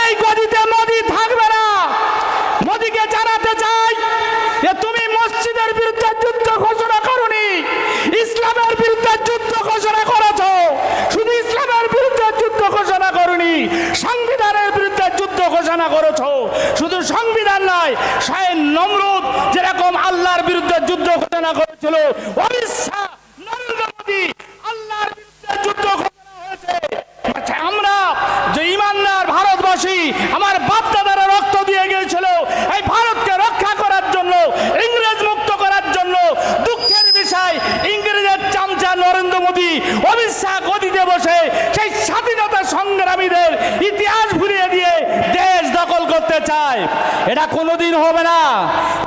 এই গদিতে মোদি থাকবে না। মোদিকে জানাতে চাই যে তুমি মসজিদের বিরুদ্ধে যুদ্ধ ঘোষণা করনি। ইসলামের বিরুদ্ধে যুদ্ধ ঘোষণা করেছ। শুধু ইসলামের বিরুদ্ধে যুদ্ধ ঘোষণা করনি, সংবিধানের বিরুদ্ধে যুদ্ধ ঘোষণা করেছ। শুধু সংবিধান নয় শাহেন নমরুদ যেরকম আল্লাহর বিরুদ্ধে যুদ্ধ ঘোষণা করেছিল অমিত শাহ নরেন্দ্র মোদী আল্লাহর বিরুদ্ধে যুদ্ধ ঘোষণা হয়েছে আচ্ছা, আমরা যে ইমানদার ভারতবাসী আমার বাপ দাদারা রক্ত দিয়ে গিয়েছিল এই ভারতকে রক্ষা করার জন্য ইংরেজ মুক্ত করার জন্য দুঃখের বিষয় ইংরেজের চামচা নরেন্দ্র মোদী অমিত শাহ গদিতে বসে সেই স্বাধীনতা সংগ্রামীদের ইতিহাস ভুলিয়ে দিয়ে দেশ দখল করতে চায় এটা কোনোদিন হবে না।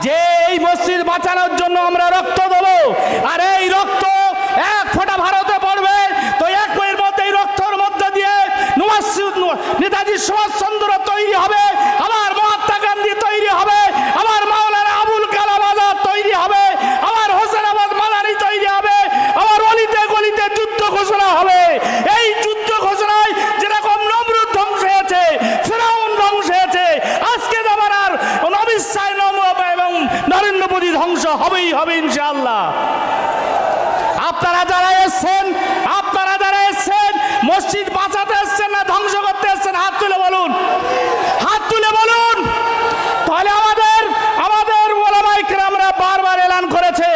যে এই মসজিদ বাঁচানোর জন্য আমরা রক্ত দেবো, আর এই রক্ত এক ফোঁটা ভারতে পড়বে তো এক বইয়ের মধ্যে এই রক্তর মধ্যে দিয়ে নুয়াসিদ নেতাজি সুভাষচন্দ্র তৈরি হবে আমার মহাত্মা গান্ধী তৈরি হবে আমার মাওলানা আবুল কালাম আজাদ তৈরি হবে আমার হোসেন আবাদ মালানি তৈরি হবে আমার অলিতে গলিতে যুদ্ধ ঘোষণা হবে এই যুদ্ধ ঘোষণায় যেরকম নমরুদ ধ্বংস হয়েছে ফেরাউন ধ্বংস হয়েছে আজকে জামানার নবিস সাই নম এবং নরেন্দ্র মোদী ধ্বংস হবেই হবে ইনশাআল্লাহ আপনারা যারা এসছেন আপনারা যারা এসছেন মসজিদ বাঁচাতে এসছেন না ধ্বংস করতে এসছেন হাত তুলে বলুন হাত তুলে বলুন তাহলে আমাদের আমাদের ওলামাই আমরা বারবার এলান করেছে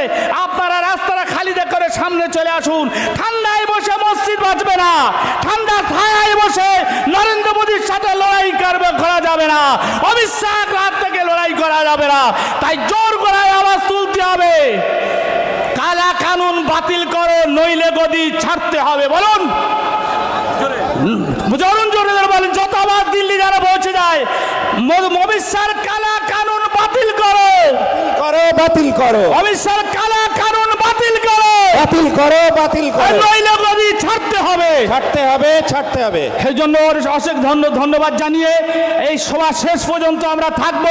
আপনারা রাস্তাটা খালি দেখ করে সামনে চলে আসুন ঠান্ডায় বসে মসজিদ বাঁচবে না। ঠান্ডা ছায়ায় বসে নরেন্দ্র মোদীর সাথে লড়াই করবে করা যাবে না। শাহ হাত থেকে লড়াই করা যাবে না। তাই জোর করায় আওয়াজ তুলতে হবে। কালা কানুন বাতিল করো নইলে গদি ছাড়তে হবে। বলুন। জরুন জোরে বলেন। যত আবার দিল্লি যারা পৌঁছে যায় ম- কালা কানুন বাতিল করো। করো বাতিল করো। অমিত শাহর কালা কানুন বাতিল করো বাতিল করো বাতিল করো। নইলে গদি ছাড়তে হবে। ছাড়তে হবে ছাড়তে হবে। সেই জন্য অশেষ ধন্য ধন্যবাদ জানিয়ে এই সভা শেষ পর্যন্ত আমরা থাকব।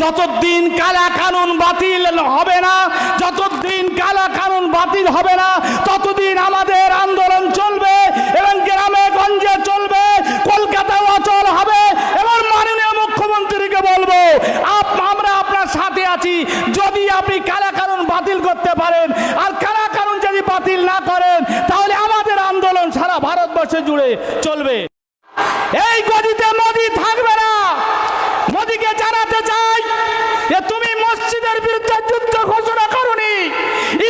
যতদিন কালা কানুন বাতিল হবে না যতদিন কালা কানুন বাতিল হবে না ততদিন আমাদের আন্দোলন চলবে এবং গ্রামে গঞ্জে চলবে কলকাতা অচল হবে এবং মাননীয় মুখ্যমন্ত্রীকে বলব আমরা আপনার সাথে আছি। যদি আপনি কালা কানুন বাতিল করতে পারেন আর কালা কানুন যদি বাতিল না করেন তাহলে আমাদের আন্দোলন সারা ভারতবর্ষে জুড়ে চলবে এই গদিতে মোদি থাকবে না মোদিকে জানাতে চাই যে তুমি মসজিদের বিরুদ্ধে যুদ্ধ ঘোষণা করনি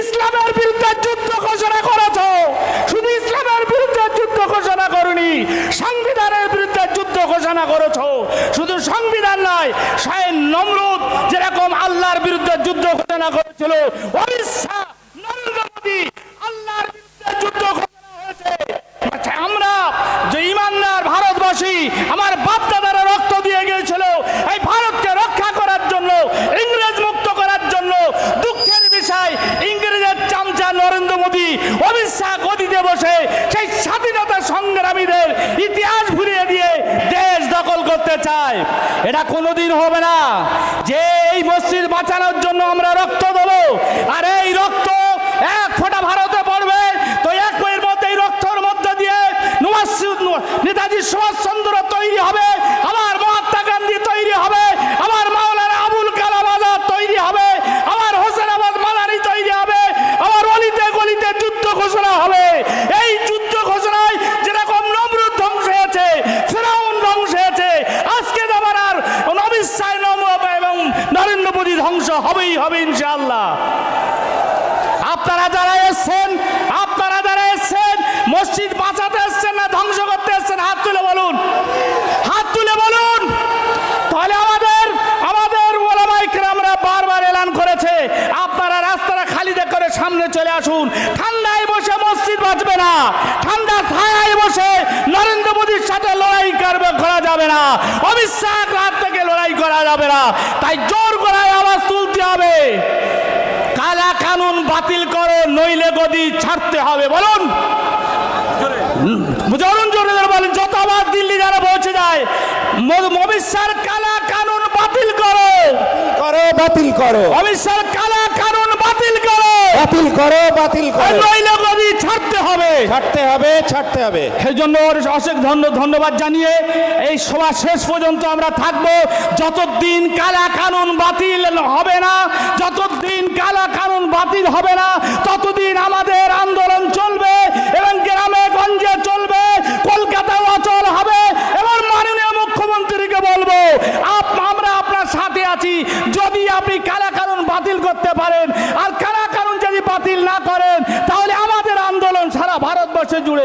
ইসলামের বিরুদ্ধে যুদ্ধ ঘোষণা করেছ শুধু ইসলামের বিরুদ্ধে যুদ্ধ ঘোষণা করনি সংবিধানের বিরুদ্ধে যুদ্ধ ঘোষণা করেছ? শুধু সংবিধান নয় শাহেন নমরুদ যেরকম আল্লাহর বিরুদ্ধে যুদ্ধ ঘোষণা করেছিল অমিত শাহ নরেন্দ্র মোদী আল্লাহর বিরুদ্ধে যুদ্ধ ঘোষণা হয়েছে আচ্ছা, আমরা যে ইমানদার ভারতবাসী আমার বাপ দাদারা রক্ত দিয়ে গিয়েছিল এই ভারতকে রক্ষা করার জন্য ইংরেজ মুক্ত করার জন্য দুঃখের বিষয় ইংরেজের চামচা নরেন্দ্র মোদী অমিত শাহ গদিতে বসে সেই স্বাধীনতা সংগ্রামীদের ইতিহাস ভুলিয়ে দিয়ে দেশ দখল করতে চায় এটা কোনোদিন হবে না। যে এই মসজিদ বাঁচানোর জন্য আমরা রক্ত দেবো আর এই রক্ত এক ফোঁটা ভারতে পড়বে তো এক বইয়ের মধ্যে এই রক্তর মধ্যে দিয়ে নুয়াসিদ নেতাজি সুভাষচন্দ্র তৈরি হবে আমার মহাত্মা গান্ধী তৈরি হবে আমার মাওলানা আবুল কালাম আজাদ তৈরি হবে আমার হোসেন আবাদ মালানি তৈরি হবে আমার অলিতে গলিতে যুদ্ধ ঘোষণা হবে এই যুদ্ধ ঘোষণায় যেরকম নমরুদ ধ্বংস হয়েছে ফেরাউন ধ্বংস হয়েছে আজকে জামানার নবিস সাই নম এবং নরেন্দ্র মোদী ধ্বংস হবেই হবে ইনশাআল্লাহ আপনারা যারা এসছেন আপনারা যারা এসছেন মসজিদ বাঁচাতে এসছেন না ধ্বংস করতে এসছেন হাত তুলে বলুন হাত তুলে বলুন তাহলে আমাদের আমাদের ওলামাই আমরা বারবার এলান করেছে আপনারা রাস্তাটা খালি দেখ করে সামনে চলে আসুন ঠান্ডায় বসে মসজিদ বাঁচবে না ঠান্ডা ছায়ায় বসে নরেন্দ্র মোদীর সাথে লড়াই করবে করা যাবে না। শাহ হাত থেকে লড়াই করা যাবে না। তাই জোর করায় আওয়াজ তুলতে হবে। কালা কানুন বাতিল করো নইলে গদি ছাড়তে হবে। বলুন। জরুন জোরে জোরে বলেন। যত আবার দিল্লি যারা পৌঁছে যায় ম- কালা কানুন বাতিল করো। করো বাতিল করো। অমিত শাহর কালা বাতিল করো বাতিল করো। নইলে ছাড়তে হবে। ছাড়তে হবে ছাড়তে হবে। সেই জন্য অশেষ ধন্য ধন্যবাদ জানিয়ে এই সভা শেষ পর্যন্ত আমরা থাকব। যতদিন কালা কানুন বাতিল হবে না যতদিন কালা কানুন বাতিল হবে না ততদিন আমাদের আন্দোলন চলবে এবং গ্রামে গঞ্জে চলবে কলকাতা অচল হবে এবং মাননীয় মুখ্যমন্ত্রীকে বলব আমরা আপনার সাথে আছি। যদি আপনি কালা কানুন বাতিল করতে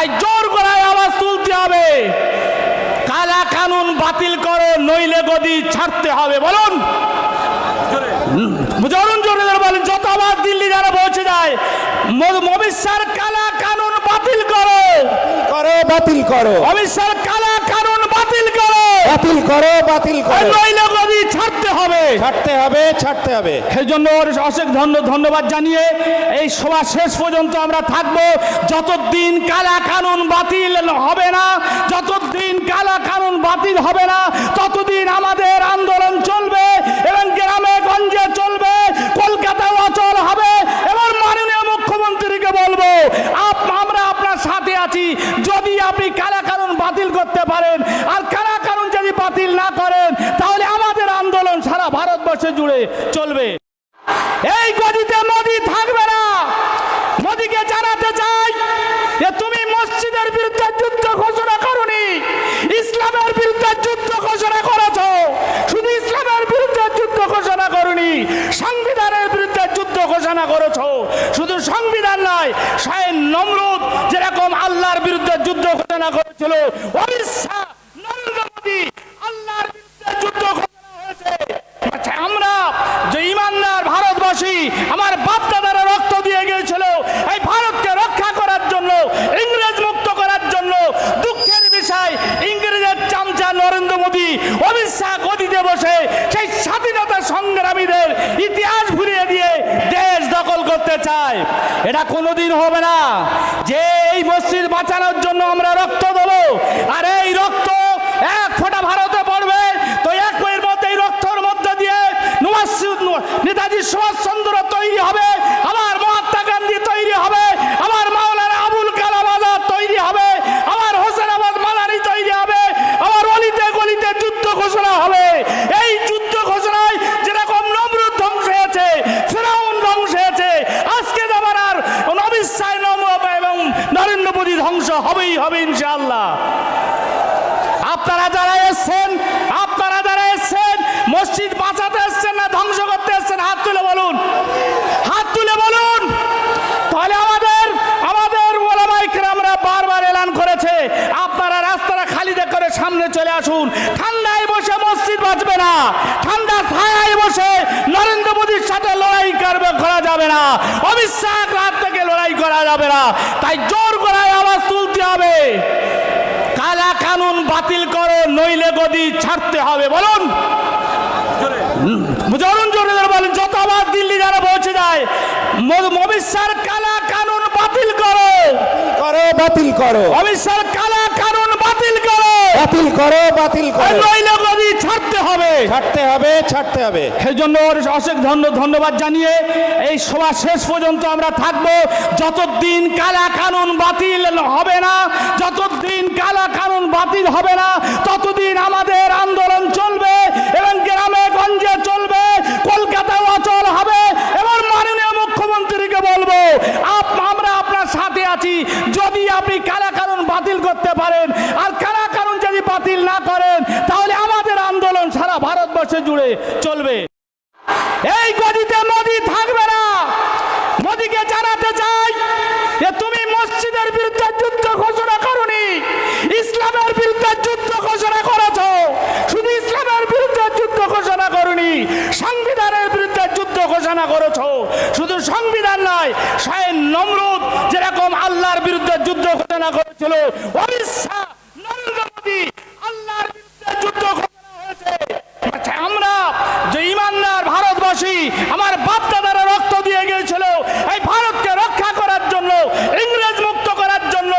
তাই জোর গলায় আওয়াজ তুলতে হবে। কালা কানুন বাতিল করো নইলে গদি ছাড়তে হবে বলুন। জরুন বলেন যত আবার দিল্লি যারা পৌঁছে যায় মবিসার কালা কানুন বাতিল করো। বাতিল করো অবিশ্বার বাতিল করো বাতিল করো। নইলে গদি ছাড়তে হবে। ছাড়তে হবে ছাড়তে হবে। সেজন্য অশেষ ধন্য ধন্যবাদ জানিয়ে এই সভা শেষ পর্যন্ত আমরা থাকব। যতদিন কালা কানুন বাতিল হবে না যতদিন কালা কানুন বাতিল হবে না ততদিন আমাদের আন্দোলন চলবে এবং গ্রামে গঞ্জে চলবে। জুড়ে চলবে। এই গদিতে মোদি থাকবে না। মোদিকে জানাতে চাই যে তুমি মসজিদের বিরুদ্ধে যুদ্ধ ঘোষণা করনি। ইসলামের বিরুদ্ধে যুদ্ধ ঘোষণা করেছ। শুধু ইসলামের বিরুদ্ধে যুদ্ধ ঘোষণা করনি, সংবিধানের বিরুদ্ধে যুদ্ধ ঘোষণা করেছ। শুধু সংবিধান নয় সায়ন নমরুদ যেরকম আল্লাহর বিরুদ্ধে যুদ্ধ ঘোষণা করেছিল হবে না। অমিত শাহ রাত থেকে লড়াই করা যাবে না। তাই জোর করায় আওয়াজ তুলতে হবে। কালা কানুন বাতিল করো নইলে গদি ছাড়তে হবে। বলুন। জরুন জোরে জোরে বলেন যত আওয়াজ দিল্লি যারা পৌঁছে যায় অমিত কালা কানুন বাতিল করো। করো বাতিল করো। অমিত কালা কানুন বাতিল করো। বাতিল করো বাতিল করো। নইলে ছাড়তে হবে। ছাড়তে হবে ছাড়তে হবে। সেই জন্য ওর অশেষ ধন্য ধন্যবাদ জানিয়ে এই সভা শেষ পর্যন্ত আমরা থাকব। যতদিন কালা কানুন বাতিল হবে না যতদিন কালা কানুন বাতিল হবে না ততদিন আমাদের আন্দোলন চলবে এবং গ্রামে গঞ্জে চলবে কলকাতাও অচল হবে এবং মাননীয় মুখ্যমন্ত্রীকে বলব আমরা আপনার সাথে আছি। যদি আপনি কালা কানুন বাতিল করতে পারেন আর কালা কানুন যদি বাতিল না করেন তাহলে আমাদের আন্দোলন সারা ভারতবর্ষে জুড়ে চলবে। এই গদিতে মোদি থাকবে না। মোদিকে জানাতে চাই যে তুমি মসজিদের বিরুদ্ধে যুদ্ধ ঘোষণা করনি। ইসলামের বিরুদ্ধে যুদ্ধ ঘোষণা করেছ। শুধু ইসলামের বিরুদ্ধে যুদ্ধ ঘোষণা করনি, সংবিধানের বিরুদ্ধে যুদ্ধ ঘোষণা করেছ। শুধু সংবিধান নয়, স্বয়ং নমরুদ যেরকম আল্লাহর বিরুদ্ধে যুদ্ধ ঘোষণা করেছিল অমিত শাহ নরেন্দ্র মোদী আল্লাহর বিরুদ্ধে যুদ্ধ ঘোষণা হয়েছে আচ্ছা, আমরা যে ইমানদার ভারতবাসী আমার বাপ দাদারা রক্ত দিয়ে গিয়েছিল এই ভারতকে রক্ষা করার জন্য ইংরেজ মুক্ত করার জন্য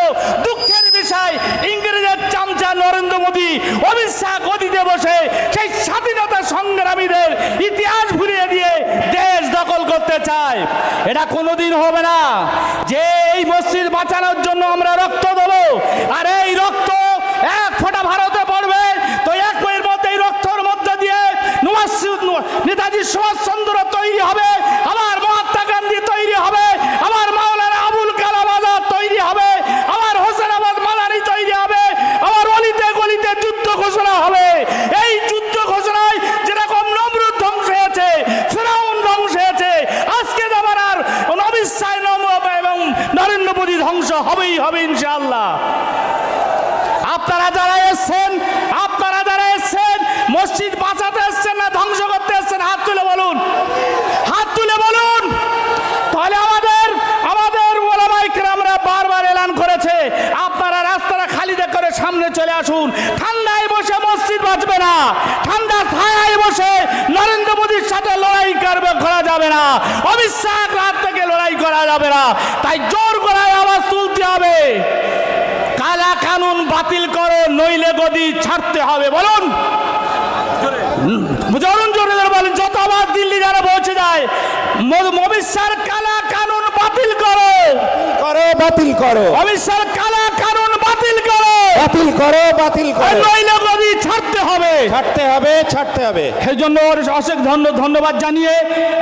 দুঃখের বিষয় ইংরেজের চামচা নরেন্দ্র মোদী অমিত শাহ গদিতে বসে সেই স্বাধীনতা সংগ্রামীদের ইতিহাস ভুলিয়ে দিয়ে দেশ দখল করতে চায় এটা কোনোদিন হবে না যে এই মসজিদ বাঁচানোর জন্য আমরা রক্ত দেবো আর এই রক্ত এক ফোঁটা ভারতে পড়বে তো এক বইয়ের মধ্যে এই রক্তর মধ্যে দিয়ে নওয়াজ- নেতাজি সুভাষচন্দ্র তৈরি হবে আমার মহাত্মা গান্ধী তৈরি হবে আমার মাওলানা আবুল কালাম আজাদ তৈরি হবে আমার হোসেনাবাদ মালানি তৈরি হবে আমার অলিতে গলিতে যুদ্ধ ঘোষণা হবে এই যুদ্ধ ঘোষণায় যেরকম নমরুদ ধ্বংস হয়েছে ফেরাউন ধ্বংস হয়েছে আজকে আমার আর অমিত শাহ নম- এবং নরেন্দ্র মোদী ধ্বংস হবেই হবে ইনশাআল্লাহ। আপনারা যারা এসছেন, আপনারা যারা এসছেন, মসজিদ বাঁচাতে এসছেন না, ধ্বংস করতে এসছেন, হাত তুলে বলুন। হাত তুলে বলুন। তাহলে আমাদের আমাদের ওলামাই আমরা বারবার এলান করেছে। আপনারা রাস্তাটা খালি দেখ করে সামনে চলে আসুন। ঠান্ডায় বসে মসজিদ বাঁচবে না। ঠান্ডা ছায়ায় বসে নরেন্দ্র মোদীর সাথে লড়াই করবে, করা যাবে না। শাহ রাত থেকে লড়াই করা যাবে না। তাই জোর করায় আওয়াজ তুলতে হবে। কালা কানুন বাতিল করো নইলে গদি ছাড়তে হবে। বলুন। জরুন জোরে জোরে বলেন যত আওয়াজ দিল্লি যারা পৌঁছে যায় ম- কালা কানুন বাতিল করো। করো বাতিল করো। অমিত কালা কানুন বাতিল করো। বাতিল করো বাতিল করো। নইলে ছাড়তে হবে। ছাড়তে হবে ছাড়তে হবে। সেই জন্য অশেষ ধন্য ধন্যবাদ জানিয়ে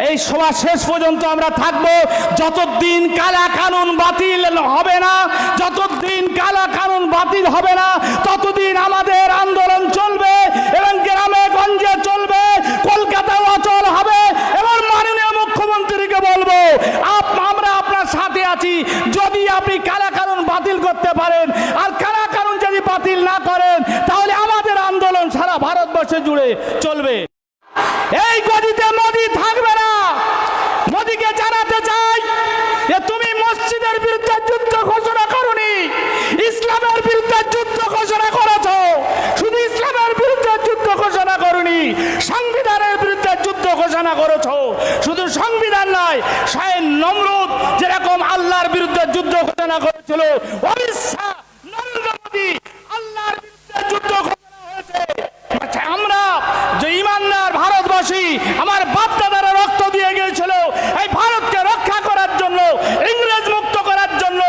এই সভা শেষ পর্যন্ত আমরা থাকব। যতদিন কালা কানুন বাতিল হবে না যতদিন কালা কানুন বাতিল হবে না ততদিন আমাদের আন্দোলন চলবে এবং গ্রামে গঞ্জে চলবে কলকাতা অচল হবে। এবং মাননীয় মুখ্যমন্ত্রীকে বলব আপ- আমরা আপনার সাথে আছি যদি আপনি কালা কানুন বাতিল করতে পারেন আর কালা কানুন যদি বাতিল না করেন তাহলে আমাদের আন্দোলন সারা ভারতবর্ষে জুড়ে চলবে এই গদিতে মোদি থাকবে না মোদিকে জানাতে চাই যে তুমি মসজিদের বিরুদ্ধে যুদ্ধ ঘোষণা করনি ইসলামের বিরুদ্ধে যুদ্ধ ঘোষণা করেছ শুধু ইসলামের বিরুদ্ধে যুদ্ধ ঘোষণা করনি সংবিধানের বিরুদ্ধে যুদ্ধ ঘোষণা করেছ শুধু সংবিধান স্বয়ং নমরুদ যেরকম আল্লাহর বিরুদ্ধে যুদ্ধ ঘোষণা করেছিল অমিত শাহ নরেন্দ্র মোদী আল্লাহর বিরুদ্ধে যুদ্ধ ঘোষণা হয়েছে আচ্ছা, আমরা যে ইমানদার ভারতবাসী আমার বাপ দাদারা রক্ত দিয়ে গিয়েছিল এই ভারতকে রক্ষা করার জন্য ইংরেজ মুক্ত করার জন্য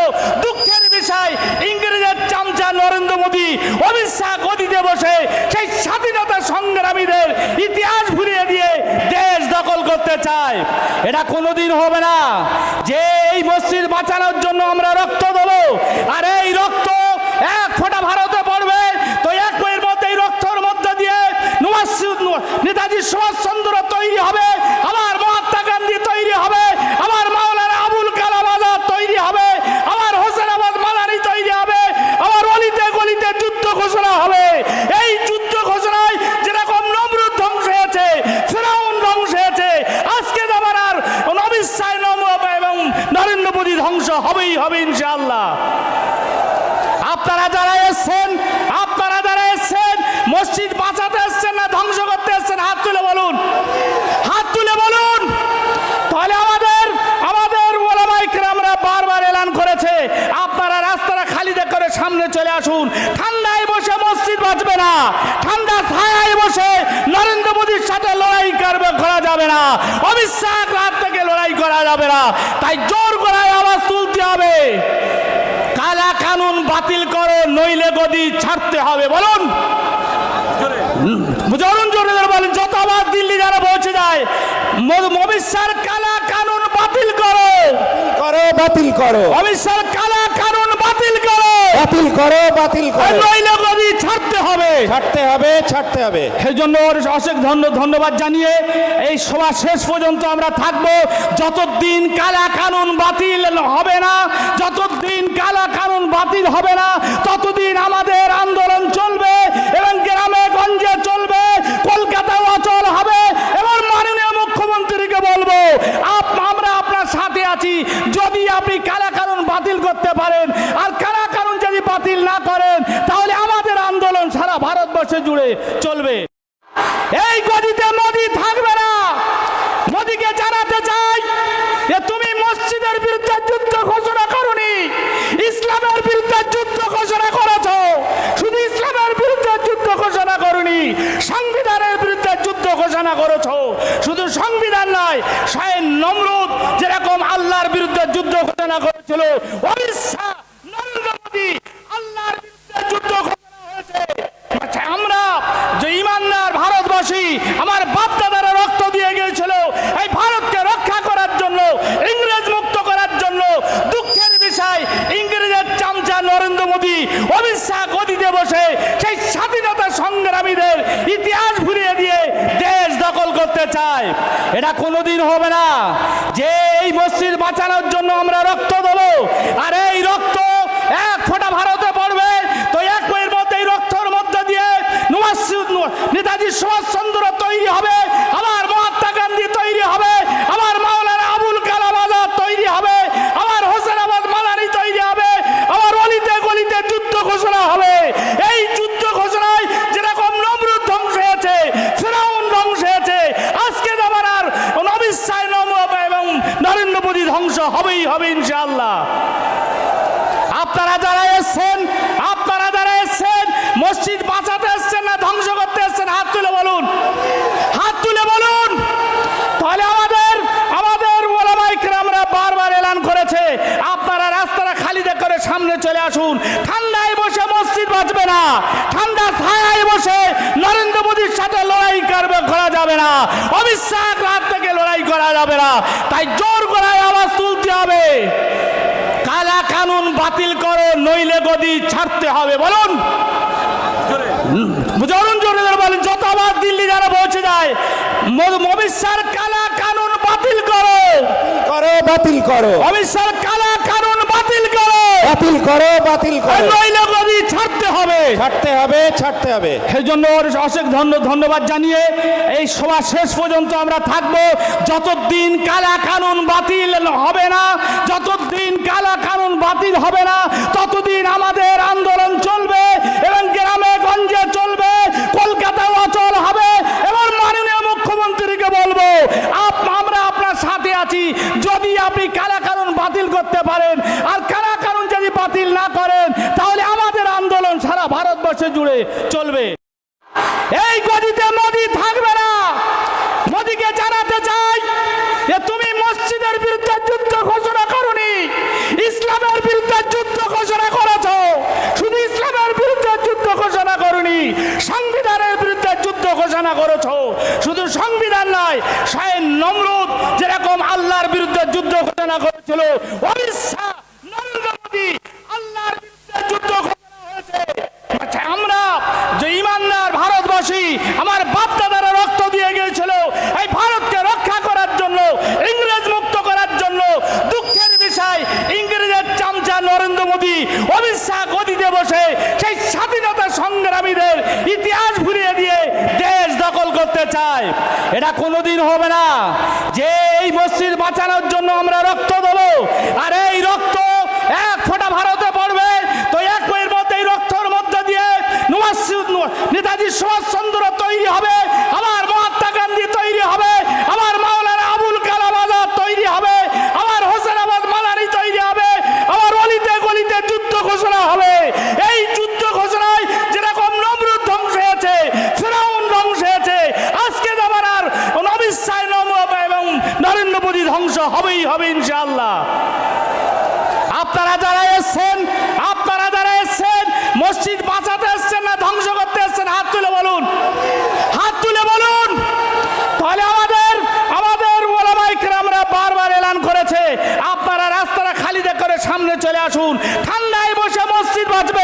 দুঃখের বিষয় ইংরেজের চামচা নরেন্দ্র মোদী অমিত শাহ গদিতে বসে সেই স্বাধীনতা সংগ্রামীদের ইতিহাস ভুলিয়ে দিয়ে দেশ দখল করতে চায় এটা কোনোদিন হবে না যে এই মসজিদ বাঁচানোর জন্য আমরা রক্ত দেবো আর এই রক্ত এক ফোঁটা ভারতে পড়বে তো এক বইয়ের মধ্যে এই রক্তর মধ্যে দিয়ে নওয়াজ- নেতাজি সুভাষচন্দ্র তৈরি হবে আমার মহাত্মা গান্ধী তৈরি হবে আমার মাওলানা আবুল কালাম আজাদ তৈরি হবে আমার হোসেনাবাদ মালানি তৈরি হবে আমার অলিতে গলিতে যুদ্ধ ঘোষণা হবে এই যুদ্ধ ঘোষণায় যেরকম নমরুদ ধ্বংস হয়েছে ফেরাউন ধ্বংস হয়েছে আজকে আমার আর অমিত শাহ নম- এবং আপনারা যারা এসছেন আপনারা যারা এসছেন মসজিদ বাঁচাতে এসছেন না ধ্বংস করতে এসছেন হাত তুলে বলুন হাত তুলে বলুন তাহলে আমাদের আমাদের ওলামাই আমরা বারবার এলান করেছে আপনারা রাস্তাটা খালি দেখ করে সামনে চলে আসুন ঠান্ডায় বসে মসজিদ বাঁচবে না ঠান্ডা ছায়ায় বসে নরেন্দ্র মোদীর সাথে লড়াই করবে করা যাবে না। অবিশ্বাস রাত থেকে লড়াই করা যাবে না। তাই জোর গলায় আওয়াজ তুলতে হবে। কালা কানুন বাতিল করো নইলে গদি ছাড়তে হবে। বলুন। জরুন জোরে জোরে বলেন যত আবার দিল্লি যারা পৌঁছে যায় অবিশ্বাস কালা কানুন বাতিল করো। করো বাতিল করো। অবিশ্বাস কালা কানুন বাতিল করো বাতিল করো বাতিল করো। নইলে গদি ছাড়তে হবে। ছাড়তে হবে ছাড়তে হবে। সেই জন্য ওর অশেষ ধন্য ধন্যবাদ জানিয়ে এই সভা শেষ পর্যন্ত আমরা থাকব। যতদিন কালা কানুন বাতিল হবে না যতদিন কালা কানুন বাতিল হবে না ততদিন আমাদের আন্দোলন চলবে এবং গ্রামে গঞ্জে চলবে কলকাতাও অচল হবে এবং মাননীয় মুখ্যমন্ত্রীকে বলব আমরা আপনার সাথে আছি। যদি আপনি কালা কানুন বাতিল করতে পারেন আর কালা কানুন যদি বাতিল না করেন তাহলে আমাদের আন্দোলন সারা ভারতবর্ষে জুড়ে চলবে। এই গদিতে মোদি থাকবে না। মোদিকে জানাতে চাই যে তুমি মসজিদের বিরুদ্ধে যুদ্ধ ঘোষণা করনি। ইসলামের বিরুদ্ধে যুদ্ধ ঘোষণা করেছ। শুধু ইসলামের বিরুদ্ধে যুদ্ধ ঘোষণা করনি, সংবিধানের বিরুদ্ধে যুদ্ধ ঘোষণা করেছ। শুধু সংবিধান নয় স্বয়ং নমরুদ যেরকম আল্লাহর বিরুদ্ধে যুদ্ধ ঘোষণা করেছিল অমিত শাহ নরেন্দ্র মোদী আল্লাহর বিরুদ্ধে যুদ্ধ ঘোষণা হয়েছে আচ্ছা, আমরা যে ইমানদার ভারতবাসী আমার বাপ দাদারা রক্ত দিয়ে গিয়েছিল। এই ভারতকে রক্ষা করার জন্য, ইংরেজ মুক্ত করার জন্য দুঃখের বিষয়, ইংরেজের চামচা নরেন্দ্র মোদী অমিত শাহ গদিতে বসে সেই স্বাধীনতা সংগ্রামীদের ইতিহাস ভুলিয়ে দিয়ে দেশ দখল করতে চায়। এটা কোনোদিন হবে না। যে এই মসজিদ বাঁচানোর জন্য আমরা রক্ত দেবো, আর এই রক্ত এক ফোঁটা ভারতে পড়বে, তো এক বইয়ের মধ্যে এই রক্তর মধ্যে দিয়ে নেতাজি সুভাষচন্দ্র তৈরি হবে আমার মহাত্মা গান্ধী তৈরি হবে আমার মাওলানা আবুল কালাম আজাদ তৈরি হবে আমার হোসেন আবাদ মালানি তৈরি হবে আমার অলিতে গলিতে যুদ্ধ ঘোষণা হবে এই যুদ্ধ ঘোষণায় যেরকম নমরুদ ধ্বংস হয়েছে ফেরাউন ধ্বংস হয়েছে আজকে আমার আর অবিশ্বাস এবং নরেন্দ্র মোদী ধ্বংস হবেই হবে ইনশাআল্লাহ আপনারা যারা এসছেন আপনারা যারা এসছেন মসজিদ বাঁচাতে এসছেন না ধ্বংস করতে এসছেন হাত তুলে বলুন হাত তুলে বলুন তাহলে আমাদের আমাদের ওলামাই আমরা বারবার এলান করেছে আপনারা রাস্তাটা খালি দেখ করে সামনে চলে আসুন ঠান্ডায় বসে মসজিদ বাঁচবে না ঠান্ডা ছায়ায় বসে নরেন্দ্র মোদীর সাথে লড়াই করবে করা যাবে না অবিশ্বাস রাত থেকে লড়াই করা যাবে না। তাই জোর গলায় আওয়াজ তুলতে হবে। কালা কানুন বাতিল করো নইলে গদি ছাড়তে হবে। বলুন। জরুন জোরে জোরে বলেন যত আবার দিল্লি যারা পৌঁছে যায় অবিশ্বাস কালা কানুন বাতিল করো। করো বাতিল করো। অবিশ্বার কালা করো বাতিল করো বাতিল করো। নইলে গদি ছাড়তে হবে। ছাড়তে হবে ছাড়তে হবে। সেই জন্য ওর অশেষ ধন্য ধন্যবাদ জানিয়ে এই সভা শেষ পর্যন্ত আমরা থাকব। যতদিন কালা কানুন বাতিল হবে না যতদিন কালা কানুন বাতিল হবে না ততদিন আমাদের আন্দোলন চলবে এবং গ্রামে গঞ্জে চলবে কলকাতাও অচল হবে এবং মাননীয় মুখ্যমন্ত্রীকে বলব আপ- আমরা আপনার সাথে আছি যদি আপনি কালা কানুন বাতিল করতে পারেন আর কালা কানুন যদি বাতিল না করেন তাহলে আমাদের আন্দোলন সারা ভারতবর্ষে জুড়ে চলবে এই গদিতে মোদি থাকবে না মোদিকে জানাতে চাই যে তুমি মসজিদের বিরুদ্ধে যুদ্ধ ঘোষণা করনি ইসলামের বিরুদ্ধে যুদ্ধ ঘোষণা করেছ শুধু ইসলামের বিরুদ্ধে যুদ্ধ ঘোষণা করনি সংবিধানের বিরুদ্ধে যুদ্ধ ঘোষণা করেছ শুধু সংবিধান নয় স্বয়ং নমরুদ যেরকম আল্লাহর বিরুদ্ধে যুদ্ধ ঘোষণা করেছিল অমিত শাহ নরেন্দ্র মোদী আল্লাহর বিরুদ্ধে যুদ্ধ ঘোষণা হয়েছে আচ্ছা, আমরা যে ইমানদার ভারতবাসী আমার বাপ দাদারা রক্ত দিয়ে গিয়েছিল এই ভারতকে রক্ষা করার জন্য ইংরেজ মুক্ত করার জন্য দুঃখের বিষয় ইংরেজের চামচা নরেন্দ্র মোদী অমিত শাহ গদিতে বসে সেই স্বাধীনতা সংগ্রামীদের ইতিহাস ভুলিয়ে দিয়ে দেশ দখল চায় এটা কোনোদিন হবে না। যে এই মসজিদ বাঁচানোর জন্য আমরা রক্ত দেবো আর এই রক্ত এক ফোঁটা ভারতে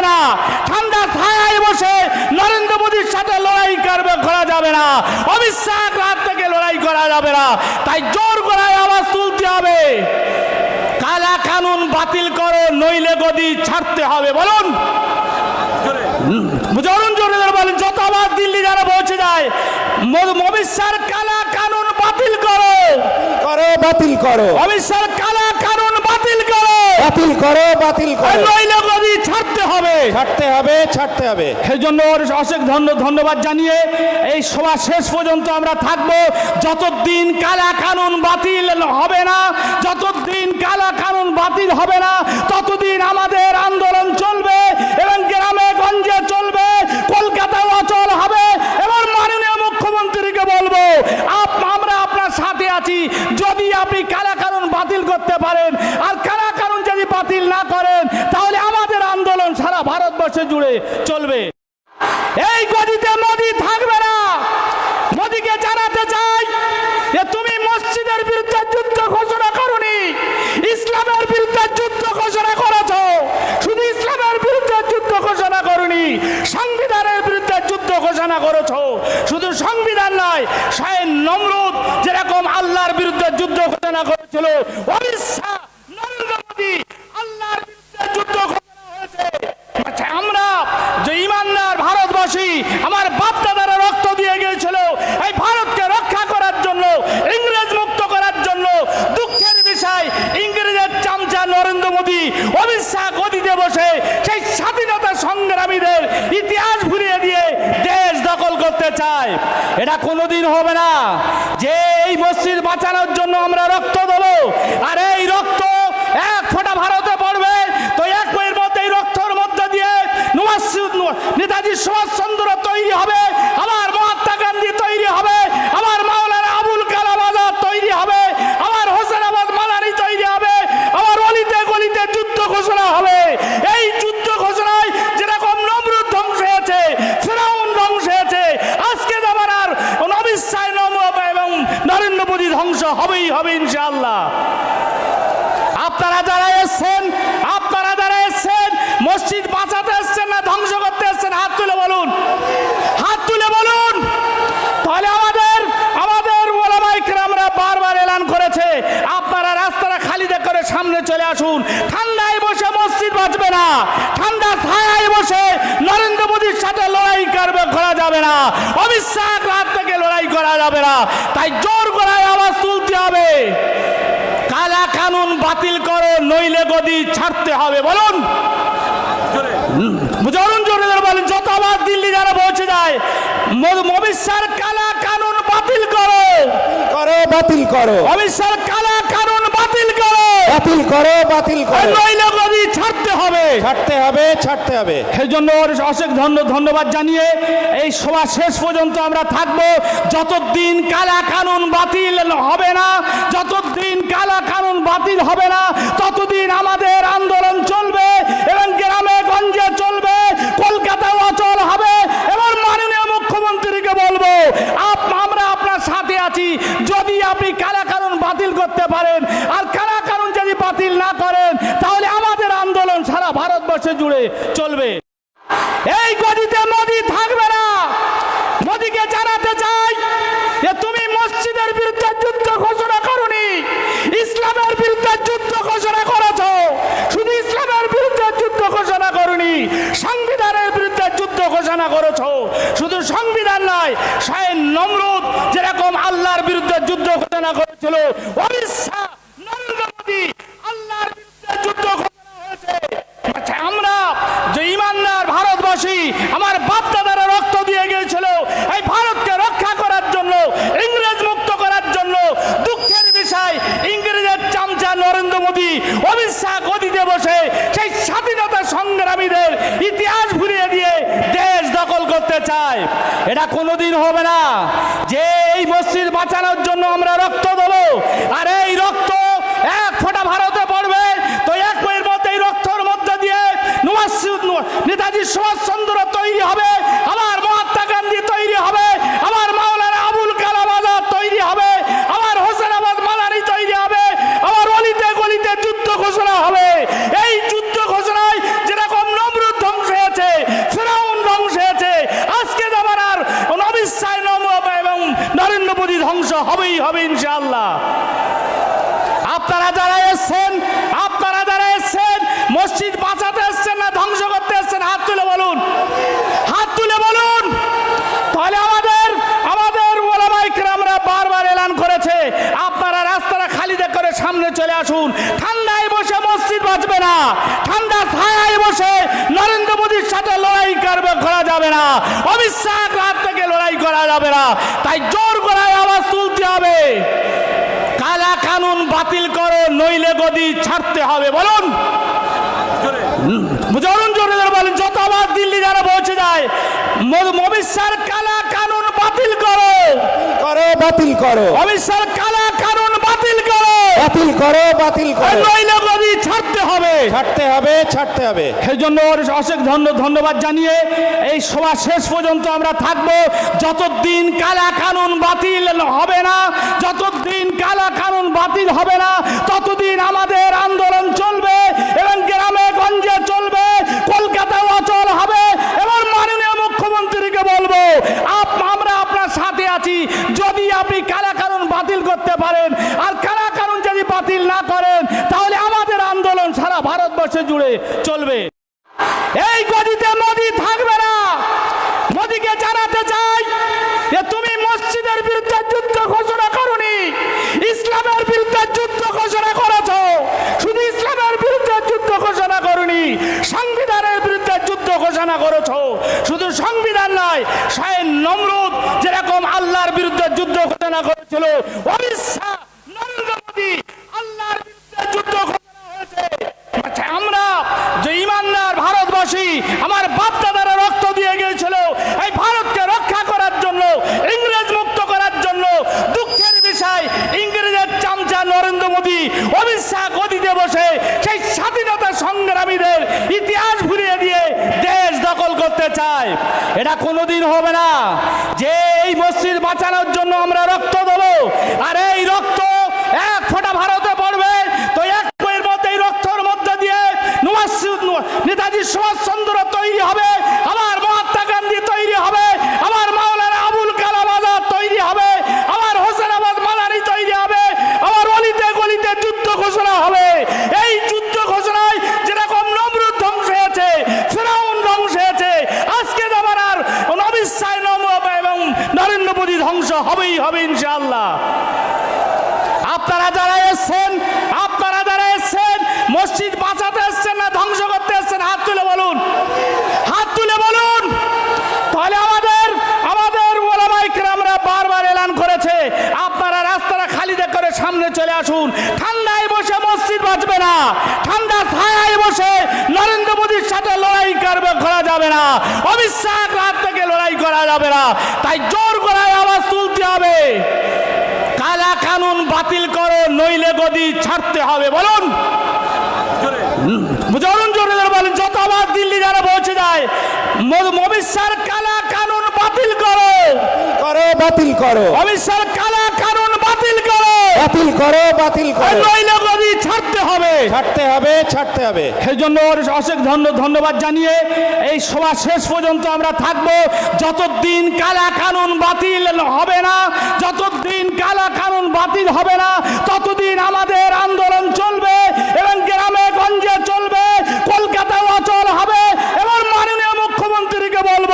না ঠান্ডা ছায়ায় বসে নরেন্দ্র মোদীর সাথে লড়াই করবে করা যাবে না রাত থেকে লড়াই করা যাবে না। তাই জোর আওয়াজ তুলতে হবে। কালা কানুন বাতিল করো নইলে গদি ছাড়তে হবে। বলুন। জরুন জরুন বলেন। যত আবার দিল্লি যারা পৌঁছে যায় শাহ কালা কানুন বাতিল করো। করো বাতিল করো। অমিত কালা কানুন বাতিল করো বাতিল করো। নইলে গদি ছাড়তে হবে। ছাড়তে হবে ছাড়তে হবে। সেই জন্য ওর অশেষ ধন্য ধন্যবাদ জানিয়ে এই সভা শেষ পর্যন্ত আমরা থাকব। যতদিন কালা কানুন বাতিল হবে না যতদিন কালা কানুন বাতিল হবে না ততদিন আমাদের আন্দোলন চলবে এবং গ্রামে গঞ্জে চলবে কলকাতাও অচল হবে এবং মাননীয় মুখ্যমন্ত্রীকে বলব আপ- আমরা আপনার সাথে আছি যদি আপনি কালা কানুন বাতিল করতে পারেন আর কালা কানুন যদি বাতিল না করেন তাহলে আমাদের আন্দোলন সারা ভারতবর্ষে জুড়ে চলবে এই গদিতে মোদি থাকবে না মোদিকে জানাতে চাই যে তুমি মসজিদের বিরুদ্ধে যুদ্ধ ঘোষণা করনি ইসলামের বিরুদ্ধে যুদ্ধ ঘোষণা করেছ শুধু ইসলামের বিরুদ্ধে যুদ্ধ ঘোষণা করনি সংবিধানের বিরুদ্ধে যুদ্ধ ঘোষণা করেছ শুধু সংবিধান নয় স্বয়ং নমরুদ যেরকম আল্লাহর বিরুদ্ধে যুদ্ধ ঘোষণা করেছিল অমিত শাহ নরেন্দ্র মোদী আল্লাহর বিরুদ্ধে যুদ্ধ ঘোষণা হয়েছে আচ্ছা, আমরা যে ইমানদার ভারতবাসী আমার বাপ দাদারা রক্ত দিয়ে গিয়েছিল এই ভারতকে রক্ষা করার জন্য ইংরেজ মুক্ত করার জন্য দুঃখের বিষয় ইংরেজের চামচা নরেন্দ্র মোদী শাহ গদিতে বসে সেই স্বাধীনতা সংগ্রামীদের ইতিহাস ভুলিয়ে দিয়ে দেশ দখল করতে চায়। এটা কোনোদিন হবে না। যে এই মসজিদ বাঁচানোর জন্য আমরা রক্ত দেবো, আর এই রক্ত এক ফোঁটা ভারতে পড়বে, তো এক বইয়ের মধ্যে এই রক্তর মধ্যে দিয়ে নেতাজি সুভাষচন্দ্র তৈরি হবে আমার মহাত্মা গান্ধী তৈরি হবে আমার মাওলানা আবুল কালাম আজাদ তৈরি হবে আমার হোসেন আবাদ মালানি তৈরি হবে আমার অলিতে গলিতে যুদ্ধ ঘোষণা হবে এই যুদ্ধ ঘোষণায় যেরকম নমরুদ ধ্বংস হয়েছে ফেরাউন ধ্বংস হয়েছে আজকে যাবার আর অমিত শাহ নম- এবং নরেন্দ্র মোদী ধ্বংস হবেই হবে ইনশাআল্লাহ আপনারা যারা এসছেন আপনারা যারা এসছেন মসজিদ বাঁচাতে এসছেন না ধ্বংস করতে এসছেন হাত তুলে বলুন হাত তুলে বলুন তাহলে আমাদের আমাদের ওলামাইকে আমরা বারবার এলান করেছে আপনারা রাস্তাটা খালি দেখ চলে আসুন। ঠান্ডায় বসে মসজিদ বাঁচবে না। ঠান্ডা ছায়ায় বসে নরেন্দ্র মোদীর সাথে লড়াই করবে করা যাবে না। অমিত শাহ রাত থেকে লড়াই করা যাবে না। তাই জোর গলায় আওয়াজ তুলতে হবে। কালা কানুন বাতিল করো নইলে গদি ছাড়তে হবে। বলুন। জরুন জরুন বলেন যত আবার দিল্লি যারা পৌঁছে যায় অমিত শাহ কালা কানুন বাতিল করো। করো বাতিল করো। অমিত শাহ কালা কানুন বাতিল করো বাতিল করো। নইলে গদি ছাড়তে হবে। ছাড়তে হবে ছাড়তে হবে। সেই জন্য অশেষ ধন্য ধন্যবাদ জানিয়ে এই সভা শেষ পর্যন্ত আমরা থাকব। যতদিন কালা কানুন বাতিল হবে না যতদিন কালা কানুন বাতিল হবে না ততদিন আমাদের আন্দোলন চলবে এবং গ্রামে গঞ্জে চলবে কলকাতাও অচল হবে এবং মাননীয় মুখ্যমন্ত্রীকে বলব আমরা আপনার সাথে আছি। যদি আপনি কালা কানুন বাতিল করতে পারেন আর কালা কানুন যদি বাতিল না করেন তাহলে আমাদের আন্দোলন সারা ভারতবর্ষে জুড়ে চলবে। এই গদিতে মোদি থাকবে না। মোদিকে জানাতে চাই যে তুমি মসজিদের বিরুদ্ধে যুদ্ধ ঘোষণা করনি। ইসলামের বিরুদ্ধে যুদ্ধ ঘোষণা করেছ। শুধু ইসলামের বিরুদ্ধে যুদ্ধ ঘোষণা করনি, সংবিধানের বিরুদ্ধে যুদ্ধ ঘোষণা করেছ। শুধু সংবিধান নয়, স্বয়ং নমরুদ যেরকম আল্লাহর বিরুদ্ধে যুদ্ধ ঘোষণা করেছিল অমিত শাহ নরেন্দ্র মোদী আল্লাহর বিরুদ্ধে যুদ্ধ ঘোষণা হয়েছে আচ্ছা, আমরা যে ইমানদার ভারতবাসী আমার বাপ দাদারা রক্ত দিয়ে গিয়েছিল এই ভারতকে রক্ষা করার জন্য ইংরেজ মুক্ত করার জন্য দুঃখের বিষয় ইংরেজের চামচা নরেন্দ্র মোদী অমিত শাহ গদিতে বসে সেই স্বাধীনতা সংগ্রামীদের ইতিহাস ভুলিয়ে দিয়ে দেশ দখল করতে চায় এটা কোনোদিন হবে না। যে এই মসজিদ বাঁচানোর জন্য আমরা রক্ত দেব, আর এই রক্ত এক ফোঁটা ভারতে পড়বে। তো এক বইয়ের মধ্যে এই রক্তর মধ্যে দিয়ে নেতাজি সুভাষচন্দ্র তৈরি হবে আমার মহাত্মা গান্ধী তৈরি হবে আমার মাওলানা আবুল কালাম আজাদ তৈরি হবে আমার হোসেন আবাদ মালানি তৈরি হবে আমার অলিতে গলিতে যুদ্ধ ঘোষণা হবে এই যুদ্ধ ঘোষণায় যেরকম নমরুদ ধ্বংস হয়েছে মোদীর সাথে লড়াই করবে করা যাবে না। অমিত শাহ হাত থেকে লড়াই করা যাবে না। তাই জোর করায় আওয়াজ তুলতে হবে। কালা কানুন বাতিল করো নইলে গদি ছাড়তে হবে। বলুন। জরুন বলেন যত আওয়াজ দিল্লি যারা পৌঁছে যায় অমিত কালা কানুন বাতিল করো। করো বাতিল করো। অমিত কালা কানুন বাতিল করো। বাতিল করো বাতিল করো। নইলে গদি ছাড়তে হবে। ছাড়তে হবে ছাড়তে হবে। সেই জন্য অশেষ ধন্য ধন্যবাদ জানিয়ে এই সভা শেষ পর্যন্ত আমরা থাকব। যতদিন কালা কানুন বাতিল হবে না যতদিন কালা কানুন বাতিল হবে না ততদিন আমাদের আন্দোলন চলবে এবং গ্রামে গঞ্জে চলবে কলকাতা অচল হবে এবং মাননীয় মুখ্যমন্ত্রীকে বলব আমরা আপনার সাথে আছি। যদি আপনি কালা কানুন বাতিল করতে পারেন আর কালা কানুন যদি বাতিল না করেন, তাহলে আমাদের আন্দোলন সারা ভারতবর্ষে জুড়ে চলবে। এই গদিতে মোদি থাকবে না। মোদিকে জানাতে চাই যে তুমি মসজিদের বিরুদ্ধে যুদ্ধ ঘোষণা করনি, ইসলামের বিরুদ্ধে যুদ্ধ ঘোষণা করেছ। শুধু ইসলামের বিরুদ্ধে যুদ্ধ ঘোষণা করনি, সংবিধানের বিরুদ্ধে যুদ্ধ ঘোষণা করেছ। শুধু সংবিধান নয়, স্বয়ং নমরুদ যেরকম আল্লাহর বিরুদ্ধে যুদ্ধ ঘোষণা করেছিল অমিত শাহ নরেন্দ্র মোদী আল্লাহর বিরুদ্ধে যুদ্ধ ঘোষণা হয়েছে আচ্ছা, আমরা যে ইমানদার ভারতবাসী আমার বাপ দাদারা রক্ত দিয়ে গিয়েছিল এই ভারতকে রক্ষা করার জন্য ইংরেজ মুক্ত করার জন্য দুঃখের বিষয় ইংরেজের চামচা নরেন্দ্র মোদী অমিত শাহ গদিতে বসে সেই স্বাধীনতা সংগ্রামীদের ইতিহাস ভুলিয়ে দিয়ে দেশ দখল করতে চায় এটা কোনোদিন হবে না যে এই মসজিদ বাঁচানোর জন্য আমরা রক্ত দেবো আর এই রক্ত এক ফোঁটা ভারতে পড়বে তো এক বইয়ের মধ্যে এই রক্তর মধ্যে দিয়ে নওয়াজ- নেতাজি সুভাষচন্দ্র তৈরি হবে আমার মহাত্মা গান্ধী তৈরি হবে আমার মাওলানা আবুল কালাম আজাদ তৈরি হবে আমার হোসেন আহমদ মালানি তৈরি হবে আমার অলিতে গলিতে যুদ্ধ ঘোষণা হবে এই যুদ্ধ ঘোষণায় যেরকম নমরুদ ধ্বংস হয়েছে ফেরাউন ধ্বংস হয়েছে আজকে আমার আর অমিত শাহ নম- এবং নরেন্দ্র মোদী ধ্বংস হবেই হবে ইনশাআল্লাহ আপনারা যারা এসছেন আপনারা যারা এসছেন মসজিদ বাঁচাতে এসছেন না ধ্বংস করতে এসছেন হাত তুলে বলুন হাত তুলে বলুন তাহলে আমাদের আমাদের ওলামাইকরা আমরা বারবার এলান করেছে আপনারা রাস্তাটা খালি দেখ করে সামনে চলে আসুন ঠান্ডায় বসে মসজিদ বাঁচবে না ঠান্ডা ছায়ায় বসে নরেন্দ্র মোদীর সাথে লড়াই করবে করা যাবে না অমিত শাহ হাত থেকে লড়াই করা যাবে না। তাই জোর করায় আওয়াজ তুলতে হবে। কালা কানুন বাতিল করো নইলে গদি ছাড়তে হবে। বলুন। জরুন জরুন বলেন যত আওয়াজ দিল্লি যারা পৌঁছে যায় অমিত কালা কানুন বাতিল করো। করো বাতিল করো। অমিত কালা কানুন বাতিল করো বাতিল করো বাতিল করো। নইলে গদি ছাড়তে হবে। ছাড়তে হবে ছাড়তে হবে। সেই জন্য অশেষ ধন্য ধন্যবাদ জানিয়ে এই সভা শেষ পর্যন্ত আমরা থাকব। যতদিন কালা কানুন বাতিল হবে না যতদিন কালা কানুন বাতিল হবে না ততদিন আমাদের আন্দোলন চলবে এবং গ্রামে গঞ্জে চলবে কলকাতা অচল হবে এবং মাননীয় মুখ্যমন্ত্রীকে বলব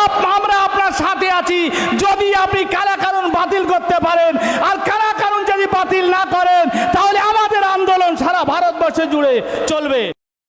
আপ- আমরা আপনার সাথে আছি যদি আপনি কালা কানুন বাতিল করতে পারেন আর কালা কানুন যদি বাতিল না করেন তাহলে আমাদের আন্দোলন সারা ভারতবর্ষে জুড়ে